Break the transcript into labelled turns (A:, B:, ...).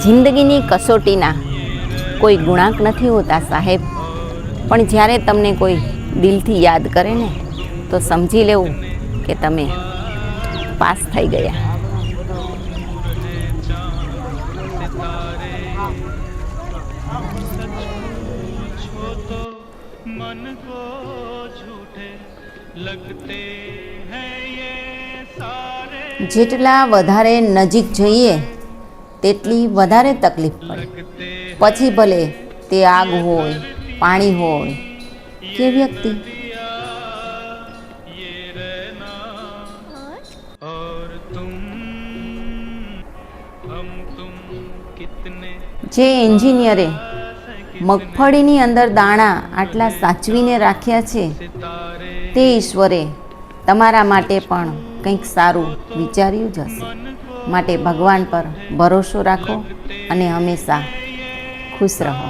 A: જિંદગીની કસોટીના કોઈ ગુણાંક નથી હોતા સાહેબ પણ જ્યારે તમને કોઈ દિલથી યાદ કરે ને તો સમજી લેવું કે તમે પાસ થઈ ગયા
B: मन को झूठे लगते हैं ये सारे
A: જેટલા વધારે નજીક જઈએ, તેટલી વધારે તકલીફ પડે. પછી ભલે તે આગ હોય, પાણી હોય, કે વ્યક્તિ. જે એન્જિનિયરે મગફળીની અંદર દાણા આટલા સાચવીને રાખ્યા છે, તે ઈશ્વરે તમારા માટે પણ કંઈક સારું વિચાર્યું જ હશે. માટે ભગવાન પર ભરોસો રાખો અને હંમેશા ખુશ રહો.